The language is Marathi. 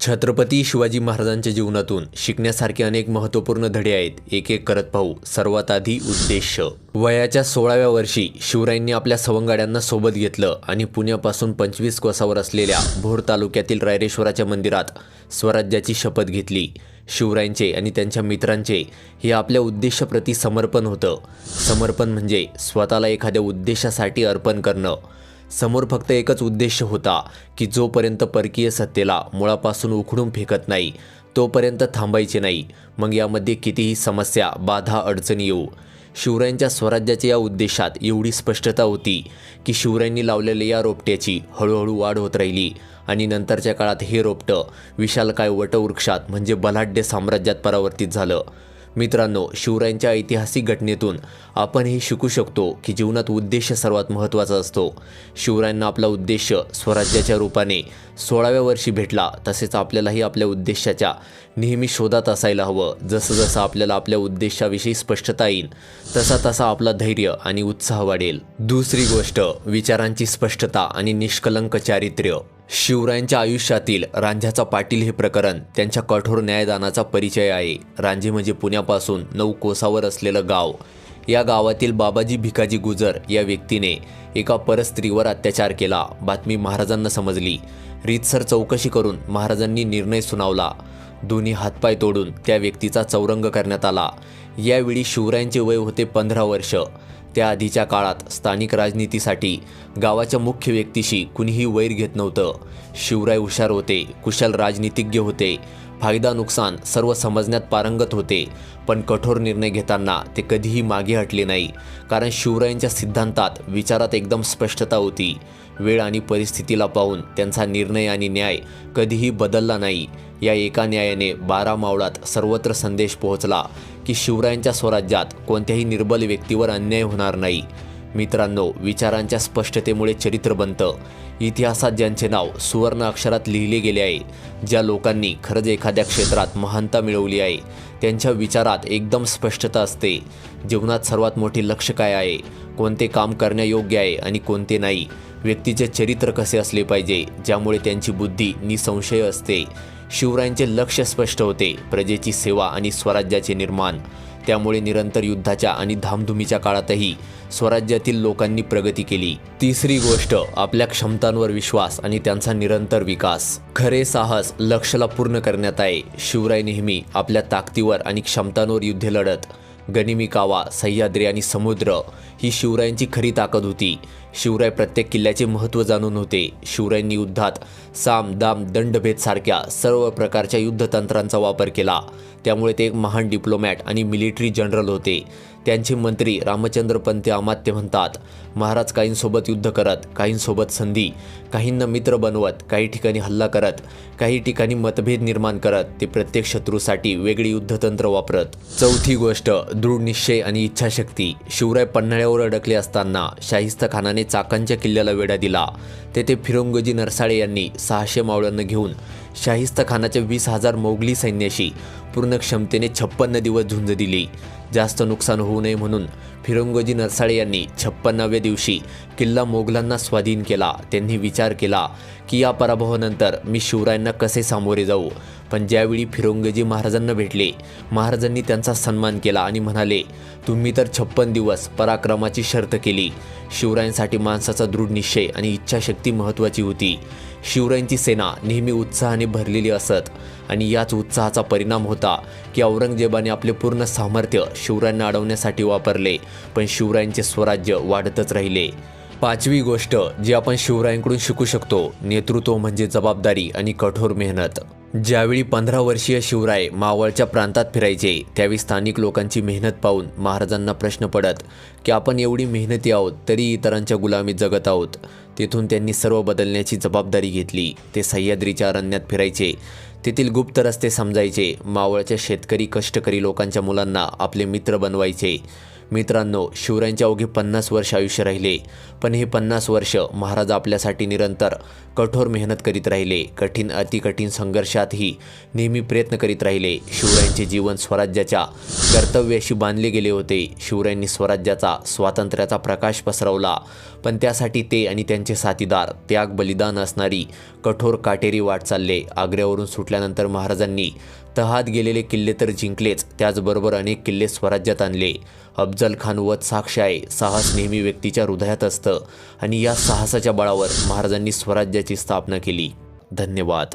छत्रपती शिवाजी महाराजांच्या जीवनातून शिकण्यासारखे अनेक महत्त्वपूर्ण धडे आहेत. एक एक करत पाहू सर्वात आधी उद्देश. वयाच्या सोळाव्या वर्षी शिवरायांनी आपल्या सवंगाड्यांना सोबत घेतलं आणि पुण्यापासून पंचवीस कोसावर असलेल्या भोर तालुक्यातील रायरेश्वराच्या मंदिरात स्वराज्याची शपथ घेतली. शिवरायांचे आणि त्यांच्या मित्रांचे हे आपल्या उद्देशाप्रती समर्पण होतं. समर्पण म्हणजे स्वतःला एखाद्या उद्देशासाठी अर्पण करणं. समोर फक्त एकच उद्देश होता की जोपर्यंत परकीय सत्तेला मुळापासून उखडून फेकत नाही तोपर्यंत थांबायचे नाही. मग यामध्ये कितीही समस्या बाधा अडचणी येऊ. शिवरायांच्या स्वराज्याच्या या उद्देशात एवढी स्पष्टता होती की शिवरायांनी लावलेल्या या रोपट्याची हळूहळू वाढ होत राहिली आणि नंतरच्या काळात हे रोपटं विशालकाय वटवृक्षात म्हणजे बलाढ्य साम्राज्यात परावर्तित झालं. मित्रांनो शिवरायांच्या ऐतिहासिक घटनेतून आपण हे शिकू शकतो की जीवनात उद्देश सर्वात महत्त्वाचा असतो. शिवरायांना आपला उद्देश स्वराज्याच्या रूपाने सोळाव्या वर्षी भेटला तसेच आपल्यालाही आपल्या उद्देशाच्या नेहमी शोधात असायला हवं. जसं जसं आपल्याला आपल्या उद्देशाविषयी स्पष्टता येईल तसा तसा आपला धैर्य आणि उत्साह वाढेल. दुसरी गोष्ट विचारांची स्पष्टता आणि निष्कलंक चारित्र्य. शिवरायांच्या आयुष्यातील रांझ्याचा पाटील हे प्रकरण त्यांच्या कठोर न्यायदानाचा परिचय आहे. रांझे म्हणजे पुण्यापासून नऊ कोसावर असलेलं गाव. या गावातील बाबाजी भिकाजी गुजर या व्यक्तीने एका परस्त्रीवर अत्याचार केला. बातमी महाराजांना समजली. रीतसर चौकशी करून महाराजांनी निर्णय सुनावला. दोन्ही हातपाय तोडून त्या व्यक्तीचा चौरंग करण्यात आला. यावेळी शिवरायांचे वय होते पंधरा वर्ष. त्या आधीच्या काळात स्थानिक राजनीतीसाठी गावाच्या मुख्य व्यक्तीशी कुणीही वैर घेत नव्हतं. शिवराय हुशार होते कुशल राजनीतिज्ञ होते फायदा नुकसान सर्व समजण्यात पारंगत होते पण कठोर निर्णय घेताना ते कधीही मागे हटले नाही कारण शिवरायांच्या सिद्धांतात विचारात एकदम स्पष्टता होती. वेळ आणि परिस्थितीला पाहून त्यांचा निर्णय आणि न्याय कधीही बदलला नाही. या एका न्यायाने बारा मावळात सर्वत्र संदेश पोहोचला. की शिवरायांच्या स्वराज्यात कोणत्याही निर्बल व्यक्तीवर अन्याय होणार नाही. मित्रांनो विचारांच्या स्पष्टतेमुळे चरित्र बनतं. इतिहासात ज्यांचे नाव सुवर्ण अक्षरात लिहिले गेले आहे ज्या लोकांनी खरंच एखाद्या क्षेत्रात महानता मिळवली आहे त्यांच्या विचारात एकदम स्पष्टता असते. जीवनात सर्वात मोठे लक्ष काय आहे? कोणते काम करण्यायोग्य आहे आणि कोणते नाही? व्यक्तीचे चरित्र कसे असले पाहिजे? ज्यामुळे त्यांची बुद्धी निसंशय असते. शिवरायांचे लक्ष स्पष्ट होते. प्रजेची सेवा आणि स्वराज्याचे निर्माण. त्यामुळे निरंतर युद्धाच्या आणि धामधुमीच्या काळातही स्वराज्यातील लोकांनी प्रगती केली. तिसरी गोष्ट आपल्या क्षमतांवर विश्वास आणि त्यांचा निरंतर विकास. खरे साहस लक्षला पूर्ण करण्यात आहे. शिवराय नेहमी आपल्या ताकदीवर आणि क्षमतांवर युद्ध लढत. गनिमी कावा सह्याद्री आणि समुद्र ही शिवरायांची खरी ताकद होती. शिवराय प्रत्येक किल्ल्याचे महत्त्व जाणून होते. शिवरायांनी युद्धात साम दाम दंडभेद सारख्या सर्व प्रकारच्या युद्धतंत्रांचा वापर केला. त्यामुळे ते एक महान डिप्लोमॅट आणि मिलिटरी जनरल होते. त्यांचे मंत्री रामचंद्र पंते अमात्य म्हणतात महाराज काहींसोबत युद्ध करत काहींसोबत संधी काहींना मित्र बनवत काही ठिकाणी हल्ला करत काही ठिकाणी मतभेद निर्माण करत ते प्रत्येक शत्रूसाठी वेगळी युद्धतंत्र वापरत. चौथी गोष्ट दृढ निश्चय आणि इच्छाशक्ती. शिवराय पन्हाळ्यावर अडकले असताना शाहिस्त खानाने चाकांच्या किल्ल्याला वेढा दिला. तेथे फिरंगोजी नरसाळे यांनी सहाशे मावळ्यांना घेऊन शाहिस्त खानाच्या वीस हजार मोगली सैन्याशी पूर्ण क्षमतेने छप्पन्न दिवस झुंज दिली. जास्त नुकसान होऊ नये म्हणून फिरंगोजी नरसाळे यांनी छप्पन्नाव्या दिवशी किल्ला मोगलांना स्वाधीन केला. त्यांनी विचार केला की या पराभवानंतर मी शिवरायांना कसे सामोरे जाऊ? पण ज्यावेळी फिरंगजी महाराजांना भेटले महाराजांनी त्यांचा सन्मान केला आणि म्हणाले तुम्ही तर छप्पन दिवस पराक्रमाची शर्त केली. शिवरायांसाठी माणसाचा दृढ निश्चय आणि इच्छाशक्ती महत्त्वाची होती. शिवरायांची सेना नेहमी उत्साहाने भरलेली असत आणि याच उत्साहाचा परिणाम होता की औरंगजेबाने आपले पूर्ण सामर्थ्य शिवरायांना अडवण्यासाठी वापरले पण शिवरायांचे स्वराज्य वाढतच राहिले. पाचवी गोष्ट जी आपण शिवरायांकडून शिकू शकतो नेतृत्व म्हणजे जबाबदारी आणि कठोर मेहनत. ज्यावेळी पंधरा वर्षीय शिवराय मावळच्या प्रांतात फिरायचे त्यावेळी स्थानिक लोकांची मेहनत पाहून महाराजांना प्रश्न पडत की आपण एवढी मेहनती आहोत तरी इतरांच्या गुलामीत जगत आहोत. तेथून त्यांनी सर्व बदलण्याची जबाबदारी घेतली. ते सह्याद्रीच्या अरण्यात फिरायचे. तेथील गुप्त रस्ते समजायचे. मावळच्या शेतकरी कष्टकरी लोकांच्या मुलांना आपले मित्र बनवायचे. मित्रांनो शिवरायांचे अवघे पन्नास वर्ष आयुष्य राहिले. पण हे पन्नास वर्ष महाराज आपल्यासाठी निरंतर कठोर मेहनत करीत राहिले. कठीण अतिकठीण संघर्षातही नेहमी प्रयत्न करीत राहिले. शिवरायांचे जीवन स्वराज्याच्या कर्तव्याशी बांधले गेले होते. शिवरायांनी स्वराज्याचा स्वातंत्र्याचा प्रकाश पसरवला. पण त्यासाठी ते आणि त्यांचे साथीदार त्याग बलिदान असणारी कठोर काटेरी वाट चालले. आग्र्यावरून सुटल्यानंतर महाराजांनी तहात गेलेले किल्ले तर जिंकलेच त्याचबरोबर अनेक किल्ले स्वराज्यात आणले. अफजल खान वध साक्ष आहे साहस नेहमी व्यक्तीच्या हृदयात असतं आणि या साहसाच्या बळावर महाराजांनी स्वराज्याची स्थापना केली. धन्यवाद.